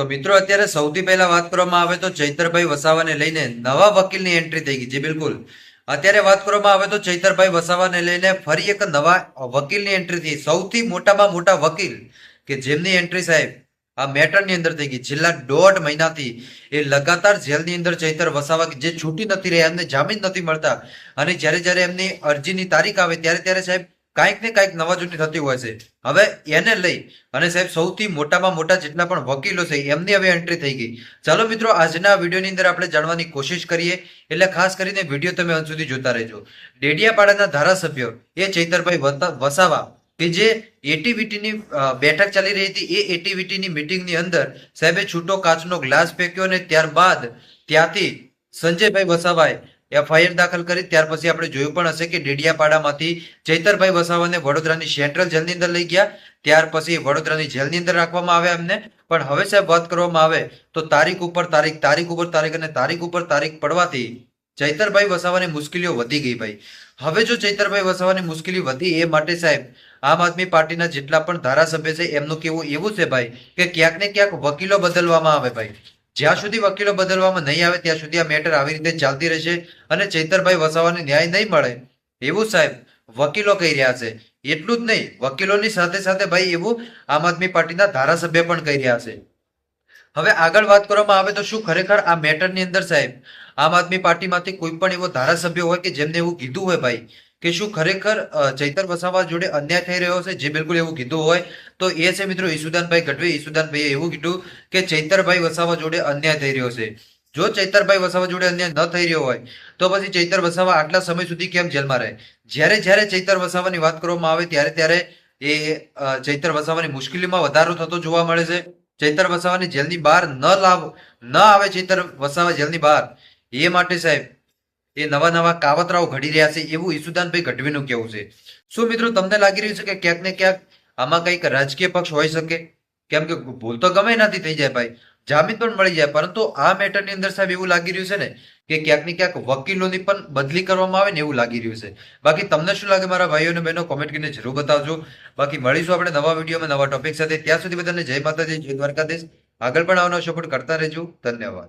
તો મિત્રો, અત્યારે સૌથી પહેલા વાત કરવામાં આવે તો ચૈતરભાઈ વસાવાને લઈને નવા વકીલની એન્ટ્રી થઈ ગઈ. છે બિલકુલ. અત્યારે વાત કરવામાં આવે તો ચૈતરભાઈ વસાવાને લઈને ફરી એક નવા વકીલની એન્ટ્રી થઈ. સૌથી મોટામાં મોટા વકીલ કે જેમની એન્ટ્રી સાહેબ આ મેટરની અંદર થઈ ગઈ. છેલ્લા દોઢ મહિનાથી એ લગાતાર જેલની અંદર ચૈતર વસાવા જે છૂટી નથી રહ્યા, એમને જામીન નથી મળતા. અને જ્યારે જ્યારે એમની અરજીની તારીખ આવે, ત્યારે ત્યારે સાહેબ કાંઈક ને કાંઈક નવા થતી હોય છે. હવે એને લઈ, અને સાહેબ, સૌથી મોટામાં મોટા જેટલા પણ વકીલો છે, એમની હવે એન્ટ્રી થઈ ગઈ. ચાલો મિત્રો, આજના વિડીયોની અંદર આપણે જાણવાની કોશિશ કરીએ. એટલે ખાસ કરીને વીડિયો તમે અંત સુધી જોતા રહેજો. ડેડિયાપાડાના ધારાસભ્ય એ ચૈતરભાઈ વસાવા, કે જે એટીવીટીની બેઠક ચાલી રહી હતી, એ એટીવીટીની મિટિંગની અંદર સાહેબે છૂટો કાચનો ગ્લાસ ફેંક્યો અને ત્યારબાદ ત્યાંથી સંજયભાઈ વસાવાએ એફઆઈઆર દાખલ કરી, ત્યાર પછી આપણે જોયું પણ હશે કે ડેડિયાપાડામાંથી ચૈતરભાઈ વસાવાને વડોદરાની સેન્ટ્રલ જેલની અંદર લઈ ગયા. ત્યાર પછી વડોદરાની જેલની અંદર રાખવામાં આવ્યા એમને. પણ હવે સાહેબ વાત કરવામાં આવે તો તારીખ ઉપર તારીખ તારીખ ઉપર તારીખ અને તારીખ ઉપર તારીખ પડવાથી ચૈતરભાઈ વસાવાની મુશ્કેલીઓ વધી ગઈ ભાઈ. હવે જો ચૈતરભાઈ વસાવાની મુશ્કેલી વધી એ માટે સાહેબ આમ આદમી પાર્ટીના જેટલા પણ ધારાસભ્ય છે, એમનું કેવું એવું છે ભાઈ કે ક્યાંક ને ક્યાંક વકીલો બદલવામાં આવે ભાઈ. જ્યાં સુધી વકીલો બદલવામાં નહીં આવે, ત્યાં સુધી આ મેટર આવી રીતે ચાલતી રહેશે અને ચૈતરભાઈ વસાવાને ન્યાય નહીં મળે. એવું સાહેબ વકીલો કહી રહ્યા છે. એટલું જ નહીં, વકીલોની સાથે સાથે ભાઈ એવું આમ આદમી પાર્ટીના ધારાસભ્ય પણ કહી રહ્યા છે. હવે આગળ વાત કરવામાં આવે તો શું ખરેખર આ મેટરની અંદર સાહેબ આમ આદમી પાર્ટીમાંથી કોઈ પણ એવો ધારાસભ્ય હોય કે જેમને એવું કીધું હોય ભાઈ કે શું ખરેખર ચૈતર વસાવા જોડે અન્યાય થઈ રહ્યો છે? જે બિલકુલ એવું કીધું હોય, તો એ છે મિત્રો ઈસુદાનભાઈ ગઢવી. ઈસુદાનભાઈએ એવું કીધું કે ચૈતરભાઈ વસાવા જોડે અન્યાય થઈ રહ્યો છે. જો ચૈતરભાઈ વસાવા જોડે અન્યાય ન થઈ રહ્યો હોય, તો પછી ચૈતર વસાવા આટલા સમય સુધી કેમ જેલમાં રહે? જ્યારે જ્યારે ચૈતર વસાવાની વાત કરવામાં આવે, ત્યારે ત્યારે એ ચૈતર વસાવાની મુશ્કેલીમાં વધારો થતો જોવા મળે છે. ચૈતર વસાવાની જેલની બહાર ન લાવ, ન આવે ચૈતર વસાવા જેલની બહાર. એ માટે સાહેબ એ નવા નવા કાવતરાઓ ઘડી રહ્યા છે એવું ઈસુદાનભાઈ ગઢવીનું કેવું છે. શું મિત્રો તમને લાગી રહ્યું છે કે ક્યાંક ને ક્યાંક આમાં કંઈક રાજકીય પક્ષ હોઈ શકે? કેમ કે ભૂલ તો ગમે નથી થઈ જાય ભાઈ. જામીન પણ મળી જાય, પરંતુ આ મેટરની અંદર સાહેબ એવું લાગી રહ્યું છે ને કે ક્યાંક ને ક્યાંક વકીલોની પણ બદલી કરવામાં આવે ને એવું લાગી રહ્યું છે. બાકી તમને શું લાગે મારા ભાઈઓ અને બહેનો? કોમેન્ટ કરીને જરૂર બતાવજો. બાકી મળીશું આપણે નવા વિડીયોમાં નવા ટોપિક સાથે. ત્યાં સુધી બધાને જય માતાજી, જય દ્વારકાધીશ. આગળ પણ આવવાનો સપોર્ટ કરતા રહેજો. ધન્યવાદ.